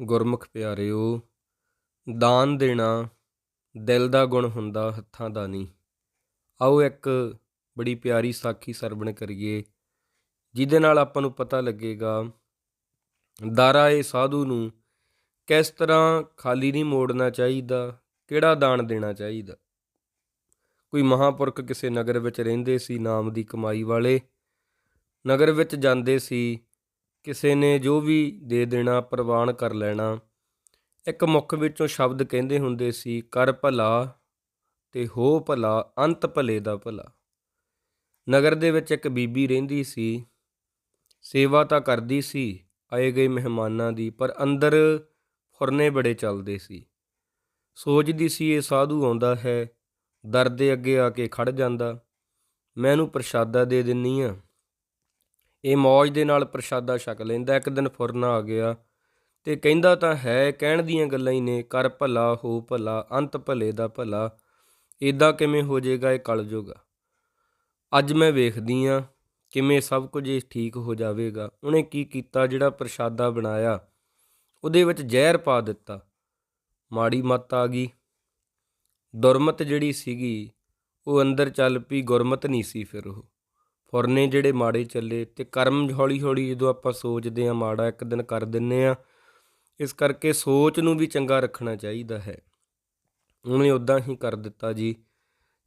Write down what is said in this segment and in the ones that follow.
ਗੁਰਮੁਖ ਪਿਆਰਿਓ, ਦਾਨ ਦੇਣਾ ਦਿਲ ਦਾ ਗੁਣ ਹੁੰਦਾ, ਹੱਥਾਂ ਦਾ ਨਹੀਂ। ਆਓ ਇੱਕ ਬੜੀ ਪਿਆਰੀ ਸਾਖੀ ਸਰਵਣ ਕਰੀਏ, ਜਿਹਦੇ ਨਾਲ ਆਪਾਂ ਨੂੰ ਪਤਾ ਲੱਗੇਗਾ, ਦਾਰਾ ਇਹ ਸਾਧੂ ਨੂੰ ਕਿਸ ਤਰ੍ਹਾਂ ਖਾਲੀ ਨਹੀਂ ਮੋੜਨਾ ਚਾਹੀਦਾ, ਕਿਹੜਾ ਦਾਨ ਦੇਣਾ ਚਾਹੀਦਾ? ਕੋਈ ਮਹਾਪੁਰਖ ਕਿਸੇ ਨਗਰ ਵਿੱਚ ਰਹਿੰਦੇ ਸੀ, ਨਾਮ ਦੀ ਕਮਾਈ ਵਾਲੇ, ਨਗਰ ਵਿੱਚ ਜਾਂਦੇ ਸੀ ਕਿਸੇ ਨੇ ਜੋ ਵੀ ਦੇ ਦੇਣਾ, ਪ੍ਰਵਾਨ ਕਰ ਲੈਣਾ। ਇੱਕ ਮੁੱਖ ਵਿੱਚੋਂ ਸ਼ਬਦ ਕਹਿੰਦੇ ਹੁੰਦੇ ਸੀ, ਕਰ ਭਲਾ ਤੇ ਹੋ ਭਲਾ, ਅੰਤ ਭਲੇ ਦਾ ਭਲਾ। ਨਗਰ ਦੇ ਵਿੱਚ ਇੱਕ ਬੀਬੀ ਰਹਿੰਦੀ ਸੀ, ਸੇਵਾ ਤਾਂ ਕਰਦੀ ਸੀ, ਆਏ ਗਏ ਮਹਿਮਾਨਾਂ ਦੀ, ਪਰ ਅੰਦਰ ਫੁਰਨੇ ਬੜੇ ਚੱਲਦੇ ਸੀ। ਸੋਚਦੀ ਸੀ, ਇਹ ਸਾਧੂ ਆਉਂਦਾ ਹੈ, ਦਰ ਦੇ ਅੱਗੇ ਆ ਕੇ ਖੜ ਜਾਂਦਾ। ਮੈਂ ਇਹਨੂੰ ਪ੍ਰਸ਼ਾਦਾ ਦੇ ਦਿੰਨੀ ਆ। ਇਹ ਮੌਜ ਦੇ ਨਾਲ ਪ੍ਰਸ਼ਾਦਾ ਛਕ ਲੈਂਦਾ, ਇੱਕ ਦਿਨ ਫੁਰਨਾ ਆ ਗਿਆ ਤੇ ਕਹਿੰਦਾ ਤਾਂ ਹੈ, ਕਹਿਣ ਦੀਆਂ ਗੱਲਾਂ ਹੀ ਨੇ, ਕਰ ਭਲਾ, ਹੋ ਭਲਾ, ਅੰਤ ਭਲੇ ਦਾ ਭਲਾ ਇਦਾਂ ਕਿਵੇਂ ਹੋ ਜਾਏਗਾ ਇਹ ਕਲਯੁਗ ਆ ਅੱਜ ਮੈਂ ਵੇਖਦੀ ਆ ਕਿਵੇਂ ਸਭ ਕੁਝ ਇਹ ਠੀਕ ਹੋ ਜਾਵੇਗਾ। ਉਹਨੇ ਕੀ ਕੀਤਾ, ਜਿਹੜਾ ਪ੍ਰਸ਼ਾਦਾ ਬਣਾਇਆ, ਉਹਦੇ ਵਿੱਚ ਜ਼ਹਿਰ ਪਾ ਦਿੱਤਾ। ਮਾੜੀ ਮੱਤ ਆ ਗਈ। ਦੁਰਮਤ ਜਿਹੜੀ ਸੀਗੀ, ਉਹ ਅੰਦਰ ਚੱਲ ਪਈ, ਗੁਰਮਤ ਨਹੀਂ ਸੀ ਫਿਰ ਉਹ। ਫੁਰਨੇ ਜਿਹੜੇ ਮਾੜੇ ਚੱਲੇ ਤੇ ਕਰਮ ਹੌਲੀ ਹੌਲੀ ਜਦੋਂ ਆਪਾਂ ਸੋਚਦੇ ਆ ਮਾੜਾ ਇੱਕ ਦਿਨ ਕਰ ਦਿੰਨੇ ਆ ਇਸ ਕਰਕੇ ਸੋਚ ਨੂੰ ਵੀ ਚੰਗਾ ਰੱਖਣਾ ਚਾਹੀਦਾ ਹੈ। ਉਹਨੇ ਉਦਾਂ ਹੀ ਕਰ ਦਿੱਤਾ ਜੀ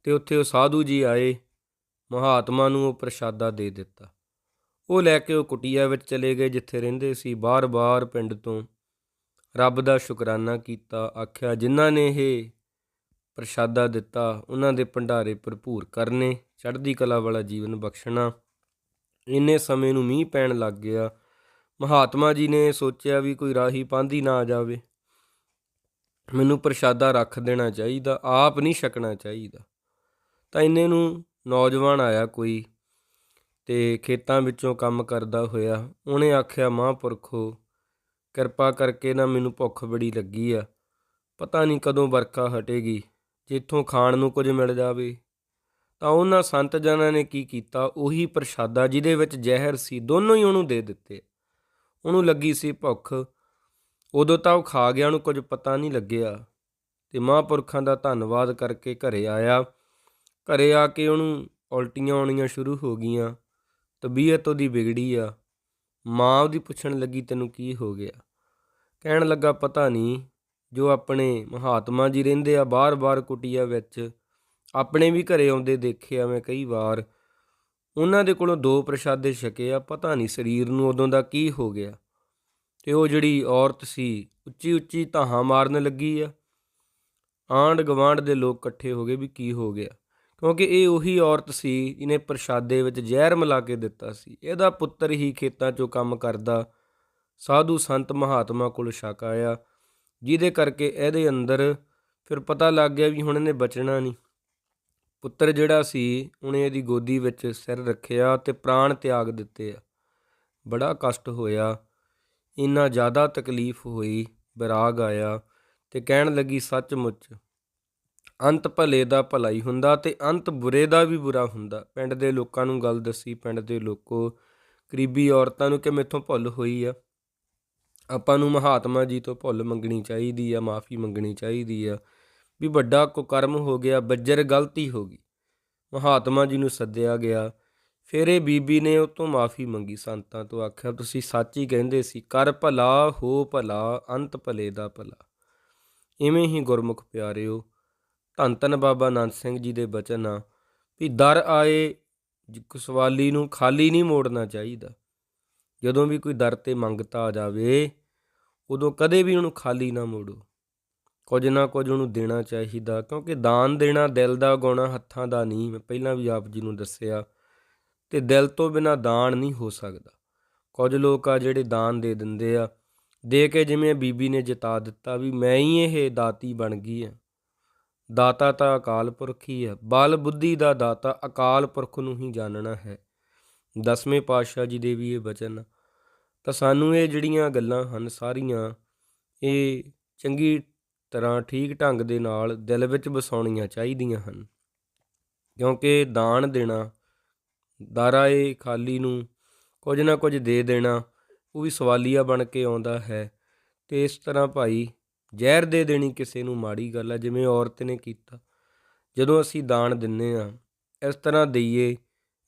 ਤੇ ਉੱਥੇ ਉਹ ਸਾਧੂ ਜੀ ਆਏ, ਮਹਾਤਮਾ ਨੂੰ ਉਹ ਪ੍ਰਸ਼ਾਦਾ ਦੇ ਦਿੱਤਾ। ਉਹ ਲੈ ਕੇ ਉਹ ਕੁਟੀਆ ਵਿੱਚ ਚਲੇ ਗਏ ਜਿੱਥੇ ਰਹਿੰਦੇ ਸੀ, ਬਾਰ-ਬਾਰ ਪਿੰਡ ਤੋਂ ਰੱਬ ਦਾ ਸ਼ੁਕਰਾਨਾ ਕੀਤਾ, ਆਖਿਆ ਜਿਨ੍ਹਾਂ ਨੇ ਇਹ ਪ੍ਰਸ਼ਾਦਾ ਦਿੱਤਾ, ਉਹਨਾਂ ਦੇ ਭੰਡਾਰੇ ਭਰਪੂਰ ਕਰਨੇ। ਚੜ੍ਹਦੀ ਕਲਾ ਵਾਲਾ ਜੀਵਨ ਬਖਸ਼ਣਾ। ਇੰਨੇ ਸਮੇਂ ਨੂੰ ਮੀਂਹ ਪੈਣ ਲੱਗ ਗਿਆ। ਮਹਾਤਮਾ ਜੀ ਨੇ ਸੋਚਿਆ ਵੀ ਕੋਈ ਰਾਹੀ ਪਾਂਦੀ ਨਾ ਆ ਜਾਵੇ। ਮੈਨੂੰ ਪ੍ਰਸ਼ਾਦਾ ਰੱਖ ਦੇਣਾ ਚਾਹੀਦਾ, ਆਪ ਨਹੀਂ ਛਕਣਾ ਚਾਹੀਦਾ। ਤਾਂ ਇੰਨੇ ਨੂੰ ਨੌਜਵਾਨ ਆਇਆ ਕੋਈ ਤੇ ਖੇਤਾਂ ਵਿੱਚੋਂ ਕੰਮ ਕਰਦਾ ਹੋਇਆ। ਉਹਨੇ ਆਖਿਆ ਮਹਾਂਪੁਰਖੋ ਕਿਰਪਾ ਕਰਕੇ ਨਾ ਮੈਨੂੰ ਭੁੱਖ ਬੜੀ ਲੱਗੀ ਆ। ਪਤਾ ਨਹੀਂ ਕਦੋਂ ਵਰਖਾ ਹਟੇਗੀ। ਜਿੱਥੋਂ ਖਾਣ ਨੂੰ ਕੁਝ ਮਿਲ ਜਾਵੇ ਤਾਂ ਉਹਨਾਂ ਸੰਤ ਜਨਾਂ ਨੇ ਕੀ ਕੀਤਾ? ਉਹੀ ਪ੍ਰਸ਼ਾਦਾ ਜਿਹਦੇ ਵਿੱਚ ਜ਼ਹਿਰ ਸੀ, ਦੋਨੋਂ ਹੀ ਉਹਨੂੰ ਦੇ ਦਿੱਤੇ। ਉਹਨੂੰ ਲੱਗੀ ਸੀ ਭੁੱਖ। ਉਦੋਂ ਤਾਂ ਉਹ ਖਾ ਗਿਆ, ਉਹਨੂੰ ਕੁਝ ਪਤਾ ਨਹੀਂ ਲੱਗਿਆ। ਤੇ ਮਹਾਂਪੁਰਖਾਂ ਦਾ ਧੰਨਵਾਦ ਕਰਕੇ ਘਰੇ ਆਇਆ। ਘਰੇ ਆ ਕੇ ਉਹਨੂੰ ਉਲਟੀਆਂ ਆਉਣੀਆਂ ਸ਼ੁਰੂ ਹੋ ਗਈਆਂ। ਤਬੀਅਤ ਉਹਦੀ ਵਿਗੜੀ ਆ। ਮਾਂ ਉਹਦੀ ਪੁੱਛਣ ਲੱਗੀ, ਤੈਨੂੰ ਕੀ ਹੋ ਗਿਆ? ਕਹਿਣ ਲੱਗਾ, ਪਤਾ ਨਹੀਂ। ਜੋ ਆਪਣੇ ਮਹਾਤਮਾ ਜੀ ਰਹਿੰਦੇ ਆ, ਬਾਰ-ਬਾਰ ਕੁਟੀਆ ਵਿੱਚ ਆਪਣੇ ਵੀ ਘਰੇ ਆਉਂਦੇ ਦੇਖਿਆ ਮੈਂ ਕਈ ਵਾਰ। ਉਹਨਾਂ ਦੇ ਕੋਲੋਂ ਦੋ ਪ੍ਰਸ਼ਾਦੇ ਛਕੇ ਆ, ਪਤਾ ਨਹੀਂ ਸਰੀਰ ਨੂੰ ਉਦੋਂ ਦਾ ਕੀ ਹੋ ਗਿਆ। ਤੇ ਉਹ ਜਿਹੜੀ ਔਰਤ ਸੀ, ਉੱਚੀ ਉੱਚੀ ਧਾਹਾਂ ਮਾਰਨ ਲੱਗੀ ਆ। ਆਂਡ ਗਵਾਂਡ ਦੇ ਲੋਕ ਇਕੱਠੇ ਹੋ ਗਏ ਵੀ ਕੀ ਹੋ ਗਿਆ। ਕਿਉਂਕਿ ਇਹ ਉਹੀ ਔਰਤ ਸੀ ਇਹਨੇ ਪ੍ਰਸ਼ਾਦੇ ਵਿੱਚ ਜ਼ਹਿਰ ਮਿਲਾ ਕੇ ਦਿੱਤਾ ਸੀ। ਇਹਦਾ ਪੁੱਤਰ ਹੀ ਖੇਤਾਂ 'ਚੋਂ ਕੰਮ ਕਰਦਾ, ਸਾਧੂ ਸੰਤ ਮਹਾਤਮਾ ਕੋਲ ਛਕ ਆਇਆ। ਜਿਹਦੇ ਕਰਕੇ ਇਹਦੇ ਅੰਦਰ ਫਿਰ ਪਤਾ ਲੱਗ ਗਿਆ ਵੀ ਹੁਣ ਇਹਨੇ ਬਚਣਾ ਨਹੀਂ। ਪੁੱਤਰ ਜਿਹੜਾ ਸੀ, ਉਹਨੇ ਇਹਦੀ ਗੋਦੀ ਵਿੱਚ ਸਿਰ ਰੱਖਿਆ ਤੇ ਪ੍ਰਾਣ ਤਿਆਗ ਦਿੱਤੇ ਆ। ਬੜਾ ਕਸ਼ਟ ਹੋਇਆ। ਇੰਨਾ ਜ਼ਿਆਦਾ ਤਕਲੀਫ ਹੋਈ, ਵਿਰਾਗ ਆਇਆ ਤੇ ਕਹਿਣ ਲੱਗੀ, ਸੱਚਮੁੱਚ, ਅੰਤ ਭਲੇ ਦਾ ਭਲਾ ਹੀ ਹੁੰਦਾ ਤੇ ਅੰਤ ਬੁਰੇ ਦਾ ਵੀ ਬੁਰਾ ਹੁੰਦਾ। ਪਿੰਡ ਦੇ ਲੋਕਾਂ ਨੂੰ ਗੱਲ ਦੱਸੀ, ਪਿੰਡ ਦੇ ਲੋਕੋ ਕਰੀਬੀ ਔਰਤਾਂ ਨੂੰ ਕਿ ਮੇਥੋਂ ਭੁੱਲ ਹੋਈ ਆ। ਆਪਾਂ ਨੂੰ ਮਹਾਤਮਾ ਜੀ ਤੋਂ ਭੁੱਲ ਮੰਗਣੀ ਚਾਹੀਦੀ ਆ, ਮਾਫੀ ਮੰਗਣੀ ਚਾਹੀਦੀ ਆ। ਵੀ ਵੱਡਾ ਕੁਕਰਮ ਹੋ ਗਿਆ, ਬੱਜਰ ਗਲਤੀ ਹੋ ਗਈ। ਮਹਾਤਮਾ ਜੀ ਨੂੰ ਸੱਦਿਆ ਗਿਆ। ਫਿਰ ਇਹ ਬੀਬੀ ਨੇ ਉਹ ਤੋਂ ਮਾਫੀ ਮੰਗੀ ਸੰਤਾਂ ਤੋਂ, ਆਖਿਆ, ਤੁਸੀਂ ਸੱਚ ਹੀ ਕਹਿੰਦੇ ਸੀ, ਕਰ ਭਲਾ, ਹੋ ਭਲਾ, ਅੰਤ ਭਲੇ ਦਾ ਭਲਾ। ਇਵੇਂ ਹੀ ਗੁਰਮੁਖ ਪਿਆਰਿਓ, ਧੰਨ ਧੰਨ ਬਾਬਾ ਨੰਦ ਸਿੰਘ ਜੀ ਦੇ ਬਚਨ ਆ ਵੀ ਦਰ ਆਏ ਸਵਾਲੀ ਨੂੰ ਖਾਲੀ ਨਹੀਂ ਮੋੜਨਾ ਚਾਹੀਦਾ। ਜਦੋਂ ਵੀ ਕੋਈ ਦਰ ਤੇ ਮੰਗਤਾ ਆ ਜਾਵੇ, ਉਦੋਂ ਕਦੇ ਵੀ ਉਹਨੂੰ ਖਾਲੀ ਨਾ ਮੋੜੋ। ਕੁਝ ਨਾ ਕੁਝ ਉਹਨੂੰ ਦੇਣਾ ਚਾਹੀਦਾ, ਕਿਉਂਕਿ ਦਾਨ ਦੇਣਾ ਦਿਲ ਦਾ ਗੁਣਾ ਹੱਥਾਂ ਦਾ ਨਹੀਂ। ਮੈਂ ਪਹਿਲਾਂ ਵੀ ਆਪ ਜੀ ਨੂੰ ਦੱਸਿਆ, ਤੇ ਦਿਲ ਤੋਂ ਬਿਨਾ ਦਾਨ ਨਹੀਂ ਹੋ ਸਕਦਾ। ਕੁਝ ਲੋਕ ਆ ਜਿਹੜੇ ਦਾਨ ਦੇ ਦਿੰਦੇ ਆ, ਦੇ ਕੇ ਜਿਵੇਂ ਬੀਬੀ ਨੇ ਜਿਤਾ ਦਿੱਤਾ ਵੀ ਮੈਂ ਹੀ ਇਹ ਦਾਤੀ ਬਣ ਗਈ ਆ। ਦਾਤਾ ਤਾਂ ਅਕਾਲ ਪੁਰਖ ਹੀ ਹੈ ਬਲ ਬੁੱਧੀ ਦਾ ਦਾਤਾ ਅਕਾਲ ਪੁਰਖ ਨੂੰ ਹੀ ਜਾਣਨਾ ਹੈ। ਦਸਵੇਂ ਪਾਤਸ਼ਾਹ ਜੀ ਦੇ ਵੀ ਇਹ ਬਚਨ ਤਾਂ ਸਾਨੂੰ ਇਹ ਜਿਹੜੀਆਂ ਗੱਲਾਂ ਹਨ ਸਾਰੀਆਂ, ਇਹ ਚੰਗੀ ਤਰ੍ਹਾਂ ਠੀਕ ਢੰਗ ਦੇ ਨਾਲ ਦਿਲ ਵਿੱਚ ਵਸਾਉਣੀਆਂ ਚਾਹੀਦੀਆਂ ਹਨ। ਕਿਉਂਕਿ ਦਾਨ ਦੇਣਾ ਦਾਰਾਏ ਖਾਲੀ ਨੂੰ ਕੁਝ ਨਾ ਕੁਝ ਦੇ ਦੇਣਾ, ਉਹ ਵੀ ਸਵਾਲੀਆ ਬਣ ਕੇ ਆਉਂਦਾ ਹੈ। ਤੇ ਇਸ ਤਰ੍ਹਾਂ ਭਾਈ ਜ਼ਹਿਰ ਦੇ ਦੇਣੀ ਕਿਸੇ ਨੂੰ ਮਾੜੀ ਗੱਲ ਆ, ਜਿਵੇਂ ਔਰਤ ਨੇ ਕੀਤਾ। ਜਦੋਂ ਅਸੀਂ ਦਾਨ ਦਿੰਨੇ ਆ, ਇਸ ਤਰ੍ਹਾਂ ਦਈਏ,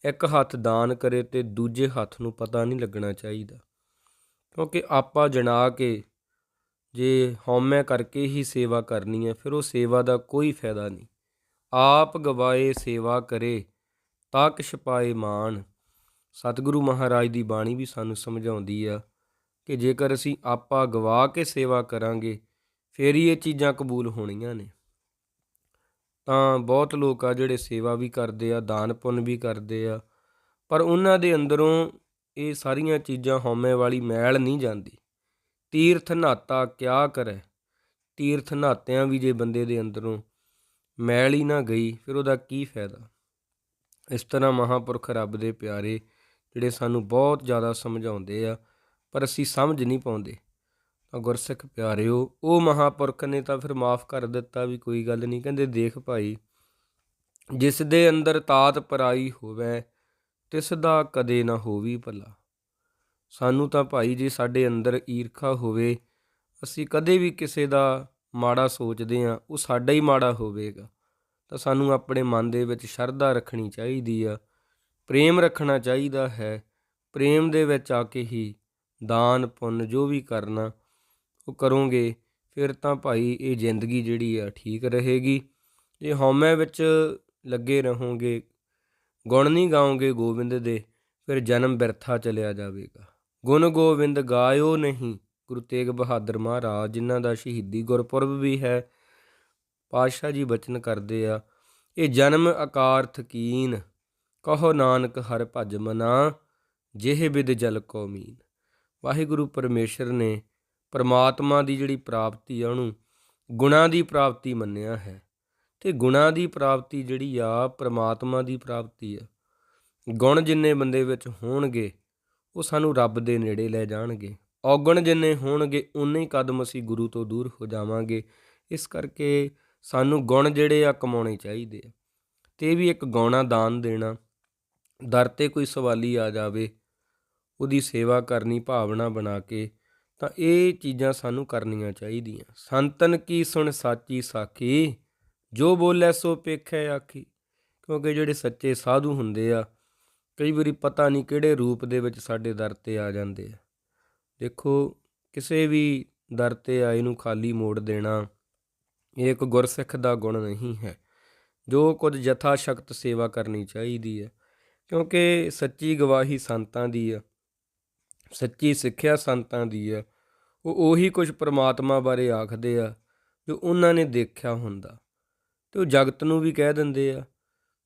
ਇੱਕ ਹੱਥ ਦਾਨ ਕਰੇ ਤੇ ਦੂਜੇ ਹੱਥ ਨੂੰ ਪਤਾ ਨਹੀਂ ਲੱਗਣਾ ਚਾਹੀਦਾ। ਕਿਉਂਕਿ ਆਪਾਂ ਜਣਾ ਕੇ ਜੇ ਹਉਮੈ ਕਰਕੇ ਹੀ ਸੇਵਾ ਕਰਨੀ ਹੈ, ਫਿਰ ਉਹ ਸੇਵਾ ਦਾ ਕੋਈ ਫਾਇਦਾ ਨਹੀਂ। ਆਪ ਗਵਾਏ ਸੇਵਾ ਕਰੇ, ਤਾਂ ਕਿਛ ਪਾਏ ਮਾਨ ਸਤਿਗੁਰੂ ਮਹਾਰਾਜ ਦੀ ਬਾਣੀ ਵੀ ਸਾਨੂੰ ਸਮਝਾਉਂਦੀ ਆ ਕਿ ਜੇਕਰ ਅਸੀਂ ਆਪਾ ਗਵਾ ਕੇ ਸੇਵਾ ਕਰਾਂਗੇ, ਫੇਰ ਹੀ ਇਹ ਚੀਜ਼ਾਂ ਕਬੂਲ ਹੋਣੀਆਂ ਨੇ। ਤਾਂ ਬਹੁਤ ਲੋਕ ਆ ਜਿਹੜੇ ਸੇਵਾ ਵੀ ਕਰਦੇ ਆ, ਦਾਨ ਪੁੰਨ ਵੀ ਕਰਦੇ ਆ, ਪਰ ਉਹਨਾਂ ਦੇ ਅੰਦਰੋਂ ਇਹ ਸਾਰੀਆਂ ਚੀਜ਼ਾਂ ਹਉਮੈ ਵਾਲੀ ਮੈਲ ਨਹੀਂ ਜਾਂਦੀ। ਤੀਰਥ ਨਾਤਾ ਕਿਆ ਕਰੇ? ਤੀਰਥ ਨਾਤਿਆਂ ਵੀ ਜੇ ਬੰਦੇ ਦੇ ਅੰਦਰੋਂ ਮੈਲ ਹੀ ਨਾ ਗਈ, ਫਿਰ ਉਹਦਾ ਕੀ ਫਾਇਦਾ? ਇਸ ਤਰ੍ਹਾਂ ਮਹਾਪੁਰਖ ਰੱਬ ਦੇ ਪਿਆਰੇ ਜਿਹੜੇ ਸਾਨੂੰ ਬਹੁਤ ਜ਼ਿਆਦਾ ਸਮਝਾਉਂਦੇ ਆ, ਪਰ ਅਸੀਂ ਸਮਝ ਨਹੀਂ ਪਾਉਂਦੇ। ਤਾਂ ਗੁਰਸਿੱਖ ਪਿਆਰਿਓ, ਉਹ ਮਹਾਪੁਰਖ ਨੇ ਤਾਂ ਫਿਰ ਮਾਫ ਕਰ ਦਿੱਤਾ ਵੀ ਕੋਈ ਗੱਲ ਨਹੀਂ, ਕਹਿੰਦੇ ਦੇਖ ਭਾਈ, ਜਿਸ ਦੇ ਅੰਦਰ ਤਾਤ ਪਰਾਈ ਹੋਵੇ, ਤਿਸ ਦਾ ਕਦੇ ਨਾ ਹੋਵੀ ਭਲਾ। ਸਾਨੂੰ ਤਾਂ ਭਾਈ ਜੇ ਸਾਡੇ ਅੰਦਰ ਈਰਖਾ ਹੋਵੇ, ਅਸੀਂ ਕਦੇ ਵੀ ਕਿਸੇ ਦਾ ਮਾੜਾ ਸੋਚਦੇ ਆ ਉਹ ਸਾਡਾ ਹੀ ਮਾੜਾ ਹੋਵੇਗਾ। ਤਾਂ ਸਾਨੂੰ ਆਪਣੇ ਮਨ ਦੇ ਵਿੱਚ ਸ਼ਰਧਾ ਰੱਖਣੀ ਚਾਹੀਦੀ ਆ, ਪ੍ਰੇਮ ਰੱਖਣਾ ਚਾਹੀਦਾ ਹੈ, ਪ੍ਰੇਮ ਦੇ ਵਿੱਚ ਆ ਕੇ ਹੀ ਦਾਨ, ਪੁੰਨ ਜੋ ਵੀ ਕਰਨਾ, ਉਹ ਕਰੋਗੇ, ਫਿਰ ਤਾਂ ਭਾਈ ਇਹ ਜ਼ਿੰਦਗੀ ਜਿਹੜੀ ਆ ਠੀਕ ਰਹੇਗੀ। ਜੇ ਹਉਮੈ ਵਿੱਚ ਲੱਗੇ ਰਹੋਗੇ, ਗੁਣ ਨਹੀਂ ਗਾਓਗੇ ਗੋਬਿੰਦ ਦੇ, ਫਿਰ ਜਨਮ ਬਿਰਥਾ ਚਲਿਆ ਜਾਵੇਗਾ। ਗੁਣ ਗੋਬਿੰਦ ਗਾਇਓ ਨਹੀਂ। ਗੁਰੂ ਤੇਗ ਬਹਾਦਰ ਮਹਾਰਾਜ, ਜਿਨ੍ਹਾਂ ਦਾ ਸ਼ਹੀਦੀ ਗੁਰਪੁਰਬ ਵੀ ਹੈ, ਪਾਤਸ਼ਾਹ ਜੀ ਬਚਨ ਕਰਦੇ ਆ, ਇਹ ਜਨਮ ਆਕਾਰਥ ਕੀਨ। ਕਹੋ ਨਾਨਕ ਹਰ ਭਜ ਮਨਾ, ਜਿਹੇ ਬਿਦ ਜਲ ਕੋ ਮੀਨ। ਵਾਹਿਗੁਰੂ ਪਰਮੇਸ਼ਰ ਨੇ ਪਰਮਾਤਮਾ ਦੀ ਜਿਹੜੀ ਪ੍ਰਾਪਤੀ ਆ, ਉਹਨੂੰ ਗੁਣਾ ਦੀ ਪ੍ਰਾਪਤੀ ਮੰਨਿਆ ਹੈ। ਤੇ ਗੁਣਾ ਦੀ ਪ੍ਰਾਪਤੀ ਜਿਹੜੀ ਆ, ਪਰਮਾਤਮਾ ਦੀ ਪ੍ਰਾਪਤੀ ਆ, ਗੁਣ ਜਿੰਨੇ ਬੰਦੇ ਵਿੱਚ ਹੋਣਗੇ ਉਹ ਸਾਨੂੰ ਰੱਬ ਦੇ ਨੇੜੇ ਲੈ ਜਾਣਗੇ। ਔਗਣ ਜਿੰਨੇ ਹੋਣਗੇ ਉਨੇ ਹੀ ਕਦਮ ਅਸੀਂ ਗੁਰੂ ਤੋਂ ਦੂਰ ਹੋ ਜਾਵਾਂਗੇ। ਇਸ ਕਰਕੇ ਸਾਨੂੰ ਗੁਣ ਜਿਹੜੇ ਆ ਕਮਾਉਣੇ ਚਾਹੀਦੇ ਆ। ਤੇ ਇਹ ਵੀ ਇੱਕ ਗਾਉਣਾ, ਦਾਨ ਦੇਣਾ, ਦਰ ਤੇ ਕੋਈ ਸਵਾਲੀ ਆ ਜਾਵੇ, ਉਹਦੀ ਸੇਵਾ ਕਰਨੀ, ਭਾਵਨਾ ਬਣਾ ਕੇ, ਤਾਂ ਇਹ ਚੀਜ਼ਾਂ ਸਾਨੂੰ ਕਰਨੀਆਂ ਚਾਹੀਦੀਆਂ। ਸੰਤਨ ਕੀ ਸੁਣ ਸਾਚੀ ਸਾਖੀ, ਜੋ ਬੋਲੇ ਸੋ ਪੇਖੇ ਆਖੀ। ਕਿਉਂਕਿ ਜਿਹੜੇ ਸੱਚੇ ਸਾਧੂ ਹੁੰਦੇ ਆ ਕਈ ਵਾਰੀ ਪਤਾ ਨਹੀਂ ਕਿਹੜੇ ਰੂਪ ਦੇ ਵਿੱਚ ਸਾਡੇ ਦਰ ਤੇ ਆ ਜਾਂਦੇ ਆ। ਦੇਖੋ, ਕਿਸੇ ਵੀ ਦਰ ਤੇ ਆਏ ਨੂੰ ਖਾਲੀ ਮੋੜ ਦੇਣਾ, ਇਹ ਇੱਕ ਗੁਰਸਿੱਖ ਦਾ ਗੁਣ ਨਹੀਂ ਹੈ। ਜੋ ਕੁਝ ਯਥਾ ਸ਼ਕਤ ਸੇਵਾ ਕਰਨੀ ਚਾਹੀਦੀ ਹੈ, ਕਿਉਂਕਿ ਸੱਚੀ ਗਵਾਹੀ ਸੰਤਾਂ ਦੀ ਆ, ਸੱਚੀ ਸਿੱਖਿਆ ਸੰਤਾਂ ਦੀ ਆ, ਉਹ ਉਹੀ ਕੁਝ ਪ੍ਰਮਾਤਮਾ ਬਾਰੇ ਆਖਦੇ ਆ ਜੋ ਉਹਨਾਂ ਨੇ ਦੇਖਿਆ ਹੁੰਦਾ। ਤੇ ਉਹ ਜਗਤ ਨੂੰ ਵੀ ਕਹਿ ਦਿੰਦੇ ਆ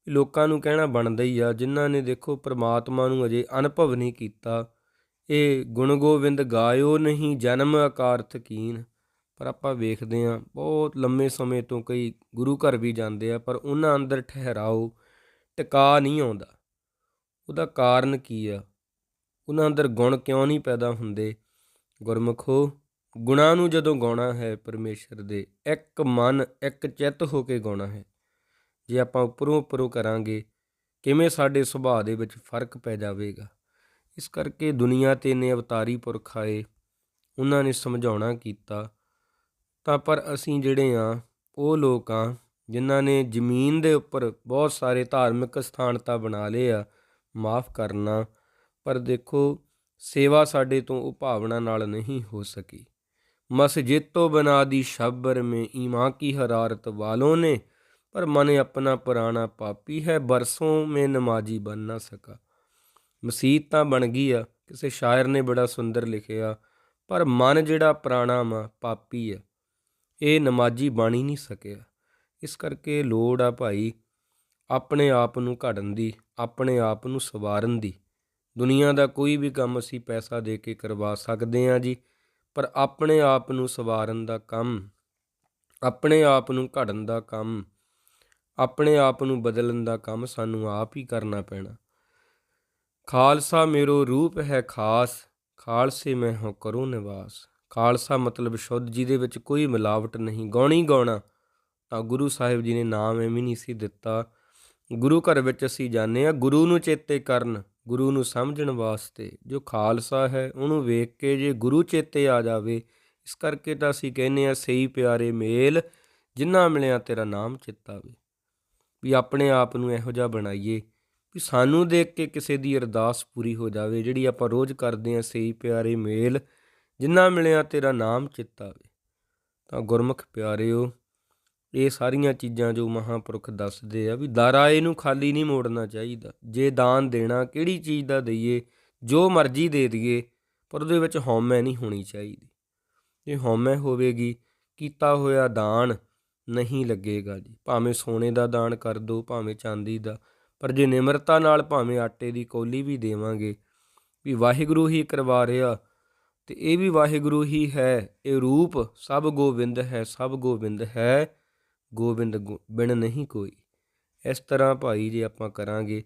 ਲੋਕਾਂ ਨੂੰ ਕਹਿਣਾ ਬਣਦਾ ਹੀ ਆ, ਜਿਨ੍ਹਾਂ ਨੇ ਦੇਖੋ ਪ੍ਰਮਾਤਮਾ ਨੂੰ ਅਜੇ ਅਨੁਭਵ ਨਹੀਂ ਕੀਤਾ। ਇਹ ਗੁਣ ਗੋਬਿੰਦ ਗਾਇਓ ਨਹੀਂ, ਜਨਮ ਆਕਾਰਥ ਕੀਨ। ਪਰ ਆਪਾਂ ਵੇਖਦੇ ਆ ਬਹੁਤ ਲੰਮੇ ਸਮੇਂ ਤੋਂ ਕਈ ਗੁਰੂ ਘਰ ਵੀ ਜਾਂਦੇ ਆ, ਪਰ ਉਹਨਾਂ ਅੰਦਰ ਠਹਿਰਾਓ, ਟਿਕਾ ਨਹੀਂ ਆਉਂਦਾ। ਉਹਦਾ ਕਾਰਨ ਕੀ ਆ? ਉਹਨਾਂ ਅੰਦਰ ਗੁਣ ਕਿਉਂ ਨਹੀਂ ਪੈਦਾ ਹੁੰਦੇ? ਗੁਰਮਖੋ, ਗੁਣਾਂ ਨੂੰ ਜਦੋਂ ਗਾਉਣਾ ਹੈ, ਪਰਮੇਸ਼ਰ ਦੇ ਇੱਕ ਮਨ, ਇੱਕ ਚਿੱਤ ਹੋ ਕੇ ਗਾਉਣਾ ਹੈ। ਜੇ ਆਪਾਂ ਉੱਪਰੋਂ ਉੱਪਰੋਂ ਕਰਾਂਗੇ, ਕਿਵੇਂ ਸਾਡੇ ਸੁਭਾਅ ਦੇ ਵਿੱਚ ਫ਼ਰਕ ਪੈ ਜਾਵੇਗਾ? ਇਸ ਕਰਕੇ ਦੁਨੀਆ ਤੇ ਨੇ ਅਵਤਾਰੀ ਪੁਰਖ ਆਏ, ਉਹਨਾਂ ਨੇ ਸਮਝਾਉਣਾ ਕੀਤਾ, ਤਾਂ ਪਰ ਅਸੀਂ ਜਿਹੜੇ ਆ ਉਹ ਲੋਕ ਆ ਜਿਨ੍ਹਾਂ ਨੇ ਜ਼ਮੀਨ ਦੇ ਉੱਪਰ ਬਹੁਤ ਸਾਰੇ ਧਾਰਮਿਕ ਸਥਾਨ ਤਾਂ ਬਣਾ ਲਏ ਆ, ਮਾਫ ਕਰਨਾ, ਪਰ ਦੇਖੋ, ਸੇਵਾ ਸਾਡੇ ਤੋਂ ਉਹ ਭਾਵਨਾ ਨਾਲ ਨਹੀਂ ਹੋ ਸਕੀ। ਮਸਜਿਦ ਤੋਂ ਬਣਾ ਦੀ ਸ਼ਬਰ ਮੇ ਈਮਾਂ ਕੀ ਹਰਾਰਤ ਵਾਲੋਂ ਨੇ ਪਰ ਮਨ ਆਪਣਾ ਪੁਰਾਣਾ ਪਾਪੀ ਹੈ, ਬਰਸੋਂ ਮੈਂ ਨਮਾਜੀ ਬਨ ਨਾ ਸਕਾ। ਮਸੀਤ ਤਾਂ ਬਣ ਗਈ ਆ, ਕਿਸੇ ਸ਼ਾਇਰ ਨੇ ਬੜਾ ਸੁੰਦਰ ਲਿਖਿਆ, ਪਰ ਮਨ ਜਿਹੜਾ ਪੁਰਾਣਾ ਮਾ ਪਾਪੀ ਆ ਇਹ ਨਮਾਜੀ ਬਣ ਹੀ ਨਹੀਂ ਸਕਿਆ। ਇਸ ਕਰਕੇ ਲੋੜ ਆ ਭਾਈ, ਆਪਣੇ ਆਪ ਨੂੰ ਘੜਨ ਦੀ, ਆਪਣੇ ਆਪ ਨੂੰ ਸਵਾਰਨ ਦੀ। ਦੁਨੀਆ ਦਾ ਕੋਈ ਵੀ ਕੰਮ ਅਸੀਂ ਪੈਸਾ ਦੇ ਕੇ ਕਰਵਾ ਸਕਦੇ ਹਾਂ ਜੀ, ਪਰ ਆਪਣੇ ਆਪ ਨੂੰ ਸਵਾਰਨ ਦਾ ਕੰਮ, ਆਪਣੇ ਆਪ ਨੂੰ ਘੜਨ ਦਾ ਕੰਮ ਆਪਣੇ ਆਪ ਨੂੰ ਬਦਲਣ ਦਾ ਕੰਮ ਸਾਨੂੰ ਆਪ ਹੀ ਕਰਨਾ ਪੈਣਾ। ਖਾਲਸਾ ਮੇਰੋ ਰੂਪ ਹੈ ਖਾਸ, ਖਾਲਸੇ ਮੈਂ ਹਾਂ ਕਰੋ ਨਿਵਾਸ। ਖਾਲਸਾ ਮਤਲਬ ਸ਼ੁੱਧ, ਜਿਹਦੇ ਵਿੱਚ ਕੋਈ ਮਿਲਾਵਟ ਨਹੀਂ। ਗਾਉਣੀ ਗਾਉਣਾ, ਤਾਂ ਗੁਰੂ ਸਾਹਿਬ ਜੀ ਨੇ ਨਾਮ ਐਵੇਂ ਨਹੀਂ ਸੀ ਦਿੱਤਾ। ਗੁਰੂ ਘਰ ਵਿੱਚ ਅਸੀਂ ਜਾਂਦੇ ਆ ਗੁਰੂ ਨੂੰ ਚੇਤੇ ਕਰਨ, ਗੁਰੂ ਨੂੰ ਸਮਝਣ ਵਾਸਤੇ। ਜੋ ਖਾਲਸਾ ਹੈ, ਉਹਨੂੰ ਵੇਖ ਕੇ ਜੇ ਗੁਰੂ ਚੇਤੇ ਆ ਜਾਵੇ, ਇਸ ਕਰਕੇ ਤਾਂ ਅਸੀਂ ਕਹਿੰਦੇ ਆ ਸਹੀ ਪਿਆਰੇ ਮੇਲ, ਜਿੰਨਾ ਮਿਲਿਆ ਤੇਰਾ ਨਾਮ ਚਿੱਤਾਵੇ। ਵੀ ਵੀ ਆਪਣੇ ਆਪ ਨੂੰ ਇਹੋ ਜਿਹਾ ਬਣਾਈਏ ਵੀ ਸਾਨੂੰ ਦੇਖ ਕੇ ਕਿਸੇ ਦੀ ਅਰਦਾਸ ਪੂਰੀ ਹੋ ਜਾਵੇ, ਜਿਹੜੀ ਆਪਾਂ ਰੋਜ਼ ਕਰਦੇ ਆ ਸਹੀ ਪਿਆਰੇ ਮੇਲ, ਜਿੰਨਾ ਮਿਲਿਆ ਤੇਰਾ ਨਾਮ ਚਿੱਤ ਆਵੇ। ਤਾਂ ਗੁਰਮੁਖ ਪਿਆਰਿਓ, ਇਹ ਸਾਰੀਆਂ ਚੀਜ਼ਾਂ ਜੋ ਮਹਾਪੁਰਖ ਦੱਸਦੇ ਆ ਵੀ ਦਾਰਾਏ ਨੂੰ ਖਾਲੀ ਨਹੀਂ ਮੋੜਨਾ ਚਾਹੀਦਾ। ਜੇ ਦਾਨ ਦੇਣਾ, ਕਿਹੜੀ ਚੀਜ਼ ਦਾ ਦਈਏ? ਜੋ ਮਰਜ਼ੀ ਦੇ ਦਈਏ, ਪਰ ਉਹਦੇ ਵਿੱਚ ਹਉਮੈ ਨਹੀਂ ਹੋਣੀ ਚਾਹੀਦੀ। ਜੇ ਹਉਮੈ ਹੋਵੇਗੀ, ਕੀਤਾ ਹੋਇਆ ਦਾਨ ਨਹੀਂ ਲੱਗੇਗਾ ਜੀ। ਭਾਵੇਂ ਸੋਨੇ ਦਾ ਦਾਨ ਕਰ ਦੋ, ਭਾਵੇਂ ਚਾਂਦੀ ਦਾ, ਪਰ ਜੇ ਨਿਮਰਤਾ ਨਾਲ ਭਾਵੇਂ ਆਟੇ ਦੀ ਕੋਲੀ ਵੀ ਦੇਵਾਂਗੇ, ਵੀ ਵਾਹਿਗੁਰੂ ਹੀ ਕਰਵਾ ਰਿਹਾ, ਤੇ ਇਹ ਵੀ ਵਾਹਿਗੁਰੂ ਹੀ ਹੈ, ਇਹ ਰੂਪ ਸਭ ਗੋਬਿੰਦ ਹੈ, ਸਭ ਗੋਬਿੰਦ ਹੈ, ਗੋਬਿੰਦ ਗੋ- ਬਿਨ ਨਹੀਂ ਕੋਈ। ਇਸ ਤਰ੍ਹਾਂ ਭਾਈ ਜੇ ਆਪਾਂ ਕਰਾਂਗੇ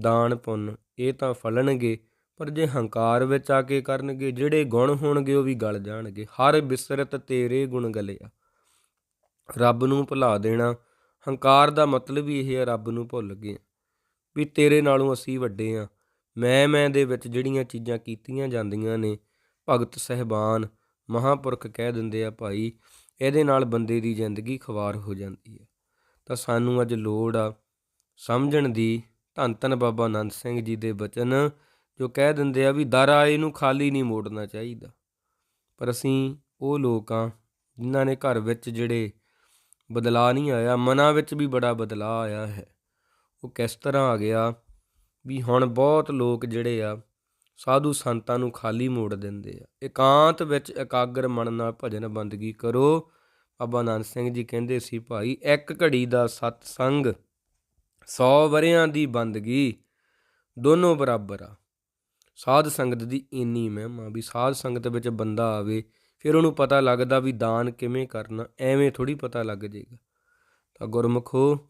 ਦਾਨ ਪੁੰਨ, ਇਹ ਤਾਂ ਫਲਣਗੇ, ਪਰ ਜੇ ਹੰਕਾਰ ਵਿੱਚ ਆ ਕੇ ਕਰਨਗੇ, ਜਿਹੜੇ ਗੁਣ ਹੋਣਗੇ ਉਹ ਵੀ ਗਲ ਜਾਣਗੇ। ਹਰ ਬਿਸਰਤ ਤੇਰੇ ਗੁਣ ਗਲਿਆ। ਰੱਬ ਨੂੰ ਭੁਲਾ ਦੇਣਾ। ਹੰਕਾਰ ਦਾ ਮਤਲਬ ਹੀ ਇਹ ਹੈ ਰੱਬ ਨੂੰ ਭੁੱਲ ਗਏ ਵੀ ਤੇਰੇ ਨਾਲੋਂ ਅਸੀਂ ਵੱਡੇ ਆ। ਮੈਂ ਮੈਂ ਦੇ ਵਿੱਚ ਜਿਹੜੀਆਂ ਚੀਜ਼ਾਂ ਕੀਤੀਆਂ ਜਾਂਦੀਆਂ ਨੇ, ਭਗਤ ਸਹਿਬਾਨ, ਮਹਾਪੁਰਖ ਕਹਿ ਦਿੰਦੇ ਆ ਭਾਈ, ਇਹਦੇ ਨਾਲ ਬੰਦੇ ਦੀ ਜ਼ਿੰਦਗੀ ਖਵਾਰ ਹੋ ਜਾਂਦੀ ਹੈ ਤਾਂ ਸਾਨੂੰ ਅੱਜ ਲੋੜ ਆ ਸਮਝਣ ਦੀ, ਧੰਨ ਧੰਨ ਬਾਬਾ ਆਨੰਦ ਸਿੰਘ ਜੀ ਦੇ ਬਚਨ, ਜੋ ਕਹਿ ਦਿੰਦੇ ਆ ਵੀ ਦਰ ਆਏ ਨੂੰ ਖਾਲੀ ਨਹੀਂ ਮੋੜਨਾ ਚਾਹੀਦਾ। ਪਰ ਅਸੀਂ ਉਹ ਲੋਕ ਆ, ਜਿਨ੍ਹਾਂ ਨੇ ਘਰ ਵਿੱਚ ਜਿਹੜੇ ਬਦਲਾਅ ਨਹੀਂ ਆਇਆ, ਮਨਾਂ ਵਿੱਚ ਵੀ ਬੜਾ ਬਦਲਾਅ ਆਇਆ ਹੈ। ਉਹ ਕਿਸ ਤਰ੍ਹਾਂ ਆ ਗਿਆ ਵੀ ਹੁਣ ਬਹੁਤ ਲੋਕ ਜਿਹੜੇ ਆ, ਸਾਧੂ ਸੰਤਾਂ ਨੂੰ ਖਾਲੀ ਮੋੜ ਦਿੰਦੇ ਆ। ਇਕਾਂਤ ਵਿੱਚ ਇਕਾਗਰ ਮਨ ਨਾਲ ਭਜਨ ਬੰਦਗੀ ਕਰੋ। ਬਾਬਾ ਨਾਨਕ ਸਿੰਘ ਜੀ ਕਹਿੰਦੇ ਸੀ, ਭਾਈ, ਇੱਕ ਘੜੀ ਦਾ ਸਤ ਸੰਗ 100 ਵਰਿਆਂ ਦੀ ਬੰਦਗੀ ਦੋਨੋਂ ਬਰਾਬਰ ਆ। ਸਾਧ ਸੰਗਤ ਦੀ ਇੰਨੀ ਮਹਿਮਾ ਵੀ ਸਾਧ ਸੰਗਤ ਵਿੱਚ ਬੰਦਾ ਆਵੇ ਫਿਰ ਉਹਨੂੰ ਪਤਾ ਲੱਗਦਾ ਵੀ ਦਾਨ ਕਿਵੇਂ ਕਰਨਾ, ਐਵੇਂ ਥੋੜੀ ਪਤਾ ਲੱਗ ਜਾਏਗਾ ਤਾਂ ਗੁਰਮੁਖੋ,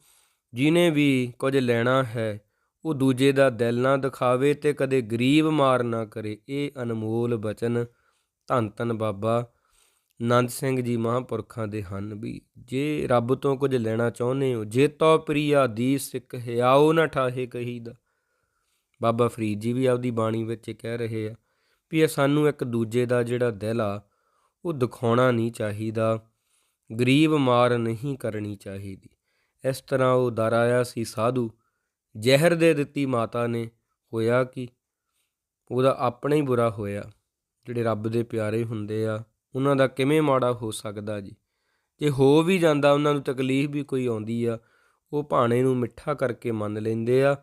ਜਿਨੇ ਵੀ ਕੁਝ ਲੈਣਾ ਹੈ, ਉਹ ਦੂਜੇ ਦਾ ਦਿਲ ਨਾ ਦਿਖਾਵੇ ਤੇ ਕਦੇ ਗਰੀਬ ਮਾਰ ਨਾ ਕਰੇ। ਇਹ ਅਨਮੋਲ ਬਚਨ, ਧੰਨ ਧੰਨ ਬਾਬਾ ਨੰਦ ਸਿੰਘ ਜੀ ਮਹਾਂਪੁਰਖਾਂ ਦੇ ਹਨ ਵੀ, ਜੇ ਰੱਬ ਤੋਂ ਕੁਝ ਲੈਣਾ ਚਾਹੁੰਦੇ ਹੋ, ਜੇ ਤੋ ਪ੍ਰਿਆ ਦੀ ਸਿੱਖ ਹਿਆਓ ਨਾ ਠਾਹੇ ਕਹੀਦਾ। ਬਾਬਾ ਫਰੀਦ ਜੀ ਵੀ ਆਪਦੀ ਬਾਣੀ ਵਿੱਚ ਕਹਿ ਰਹੇ ਆ ਵੀ ਇਹ ਸਾਨੂੰ ਇੱਕ ਦੂਜੇ ਦਾ ਜਿਹੜਾ ਦਿਲ ਆ ਉਹ ਦਿਖਾਉਣਾ ਨਹੀਂ ਚਾਹੀਦਾ, ਗਰੀਬ ਮਾਰ ਨਹੀਂ ਕਰਨੀ ਚਾਹੀਦੀ। ਇਸ ਤਰ੍ਹਾਂ ਉਹ ਦਰ ਆਇਆ ਸੀ ਸਾਧੂ। ਜ਼ਹਿਰ ਦੇ ਦਿੱਤੀ ਮਾਤਾ ਨੇ, ਹੋਇਆ ਕਿ? ਉਹਦਾ ਆਪਣਾ ਹੀ ਬੁਰਾ ਹੋਇਆ। ਜਿਹੜੇ ਰੱਬ ਦੇ ਪਿਆਰੇ ਹੁੰਦੇ ਆ, ਉਹਨਾਂ ਦਾ ਕਿਵੇਂ ਮਾੜਾ ਹੋ ਸਕਦਾ ਜੀ? ਜੇ ਹੋ ਵੀ ਜਾਂਦਾ, ਉਹਨਾਂ ਨੂੰ ਤਕਲੀਫ ਵੀ ਕੋਈ ਆਉਂਦੀ ਆ, ਉਹ ਭਾਣੇ ਨੂੰ ਮਿੱਠਾ ਕਰਕੇ ਮੰਨ ਲੈਂਦੇ ਆ,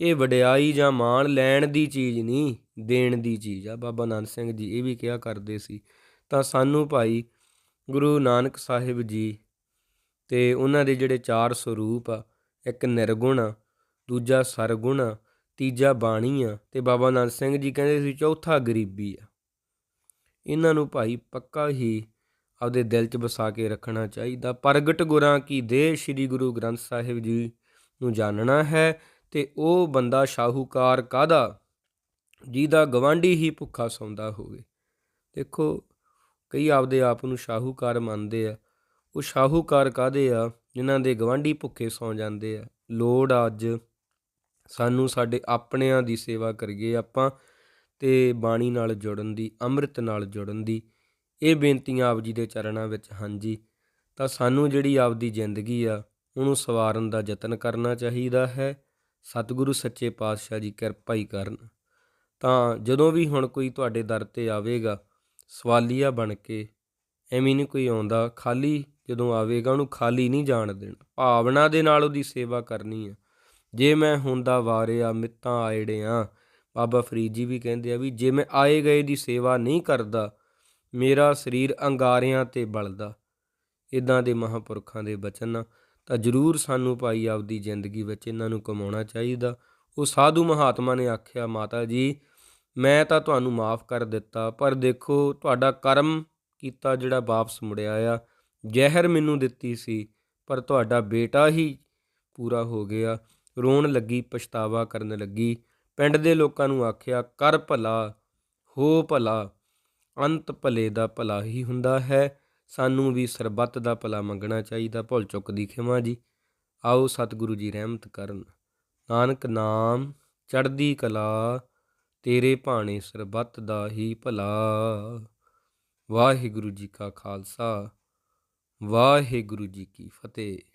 ਇਹ ਵਡਿਆਈ ਜਾਂ ਮਾਣ ਲੈਣ ਦੀ ਚੀਜ਼ ਨਹੀਂ, ਦੇਣ ਦੀ ਚੀਜ਼ ਆ। ਬਾਬਾ ਨਾਨਕ ਸਿੰਘ ਜੀ ਇਹ ਵੀ ਕਿਹਾ ਕਰਦੇ ਸੀ ਤਾਂ ਸਾਨੂੰ ਭਾਈ ਗੁਰੂ ਨਾਨਕ ਸਾਹਿਬ ਜੀ ਤੇ ਉਹਨਾਂ ਦੇ ਜਿਹੜੇ ਚਾਰ ਸਰੂਪ ਆ, ਇੱਕ ਨਿਰਗੁਣ ਆ, ਦੂਜਾ ਸਰਗੁਣ ਆ, ਤੀਜਾ ਬਾਣੀ ਆ ਤੇ ਬਾਬਾ ਨਾਨਕ ਸਿੰਘ ਜੀ ਕਹਿੰਦੇ ਸੀ ਚੌਥਾ ਗਰੀਬੀ ਆ। ਇਹਨਾਂ ਨੂੰ ਭਾਈ ਪੱਕਾ ਹੀ ਆਪਦੇ ਦਿਲ 'ਚ ਵਸਾ ਕੇ ਰੱਖਣਾ ਚਾਹੀਦਾ। ਪ੍ਰਗਟ ਗੁਰਾਂ ਕੀ ਦੇਹ ਸ੍ਰੀ ਗੁਰੂ ਗ੍ਰੰਥ ਸਾਹਿਬ ਜੀ ਨੂੰ ਜਾਣਨਾ ਹੈ ਤੇ ਉਹ ਬੰਦਾ ਸ਼ਾਹੂਕਾਰ ਕਾਦਾ ਜਿਹਦਾ ਗਵਾਂਢੀ ਹੀ ਭੁੱਖਾ ਸੌਂਦਾ ਹੋਵੇ। ਦੇਖੋ ਕਈ ਆਪਦੇ ਆਪ ਨੂੰ ਸ਼ਾਹੂਕਾਰ ਮੰਨਦੇ ਆ। ਉਹ ਸ਼ਾਹੂਕਾਰ ਕਾਦੇ ਆ? ਜਿਨ੍ਹਾਂ ਦੇ ਗਵਾਂਢੀ ਭੁੱਖੇ ਸੌਂ ਜਾਂਦੇ ਆ। ਲੋੜ ਆ ਅੱਜ ਸਾਨੂੰ ਸਾਡੇ ਆਪਣਿਆਂ ਦੀ ਸੇਵਾ ਕਰੀਏ ਆਪਾਂ ਤੇ ਬਾਣੀ ਨਾਲ ਜੁੜਨ ਦੀ, ਅੰਮ੍ਰਿਤ ਨਾਲ ਜੁੜਨ ਦੀ। ਇਹ ਬੇਨਤੀਆਂ ਆਪ ਜੀ ਦੇ ਚਰਨਾਂ ਵਿੱਚ ਹਨ ਜੀ ਤਾਂ ਸਾਨੂੰ ਜਿਹੜੀ ਆਪਦੀ ਜ਼ਿੰਦਗੀ ਆ, ਉਹਨੂੰ ਸਵਾਰਨ ਦਾ ਯਤਨ ਕਰਨਾ ਚਾਹੀਦਾ ਹੈ। ਸਤਿਗੁਰੂ ਸੱਚੇ ਪਾਤਸ਼ਾਹ ਜੀ ਕਿਰਪਾ ਹੀ ਕਰਨ। ਤਾਂ ਜਦੋਂ ਵੀ ਹੁਣ ਕੋਈ ਤੁਹਾਡੇ ਦਰ ਤੇ ਆਵੇਗਾ ਸਵਾਲੀਆ ਬਣ ਕੇ ਐਵੇਂ ਨਹੀਂ ਕੋਈ ਆਉਂਦਾ। ਖਾਲੀ ਜਦੋਂ ਆਵੇਗਾ ਉਹਨੂੰ ਖਾਲੀ ਨਹੀਂ ਜਾਣ ਦੇਣਾ। ਭਾਵਨਾ ਦੇ ਨਾਲ ਉਹਦੀ ਸੇਵਾ ਕਰਨੀ ਆ। ਜੇ ਮੈਂ ਹੁੰਦਾ ਵਾਰਿਆ, ਮਿੱਤਾਂ ਆਇੜਿਆਂ, ਬਾਬਾ ਫਰੀਦ ਜੀ ਵੀ ਕਹਿੰਦੇ ਆ ਵੀ ਜੇ ਮੈਂ ਆਏ ਗਏ ਦੀ ਸੇਵਾ ਨਹੀਂ ਕਰਦਾ, ਮੇਰਾ ਸਰੀਰ ਅੰਗਾਰਿਆਂ ਤੇ ਬਲਦਾ। ਇਦਾਂ ਦੇ ਮਹਾਪੁਰਖਾਂ ਦੇ ਬਚਨ ਆ। ਤਾਂ ਜ਼ਰੂਰ ਸਾਨੂੰ ਭਾਈ ਆਪਦੀ ਜ਼ਿੰਦਗੀ ਵਿੱਚ ਇਹਨਾਂ ਨੂੰ ਕਮਾਉਣਾ ਚਾਹੀਦਾ। ਉਹ ਸਾਧੂ ਮਹਾਤਮਾ ਨੇ ਆਖਿਆ, ਮਾਤਾ ਜੀ ਮੈਂ ਤਾਂ ਤੁਹਾਨੂੰ ਮਾਫ ਕਰ ਦਿੱਤਾ, ਪਰ ਦੇਖੋ ਤੁਹਾਡਾ ਕਰਮ ਕੀਤਾ ਜਿਹੜਾ ਵਾਪਸ ਮੁੜਿਆ ਆ। ਜ਼ਹਿਰ ਮੈਨੂੰ ਦਿੱਤੀ ਸੀ, ਪਰ ਤੁਹਾਡਾ ਬੇਟਾ ਹੀ ਪੂਰਾ ਹੋ ਗਿਆ। ਰੋਣ ਲੱਗੀ, ਪਛਤਾਵਾ ਕਰਨ ਲੱਗੀ। ਪਿੰਡ ਦੇ ਲੋਕਾਂ ਨੂੰ ਆਖਿਆ, ਕਰ ਭਲਾ, ਹੋ ਭਲਾ, ਅੰਤ ਭਲੇ ਦਾ ਭਲਾ ਹੀ ਹੁੰਦਾ ਹੈ। ਸਾਨੂੰ ਵੀ ਸਰਬੱਤ ਦਾ ਭਲਾ ਮੰਗਣਾ ਚਾਹੀਦਾ, ਭੁੱਲ ਚੁੱਕ ਦੀ ਖਿਮਾ ਜੀ। ਆਓ ਸਤਿਗੁਰੂ ਜੀ ਰਹਿਮਤ ਕਰਨ। ਨਾਨਕ ਨਾਮ ਚੜ੍ਹਦੀ ਕਲਾ ਤੇਰੇ ਭਾਣੇ ਸਰਬੱਤ ਦਾ ਹੀ ਭਲਾ। ਵਾਹਿਗੁਰੂ ਜੀ ਕਾ ਖਾਲਸਾ ਵਾਹਿਗੁਰੂ ਜੀ ਕੀ ਫਤਿਹ।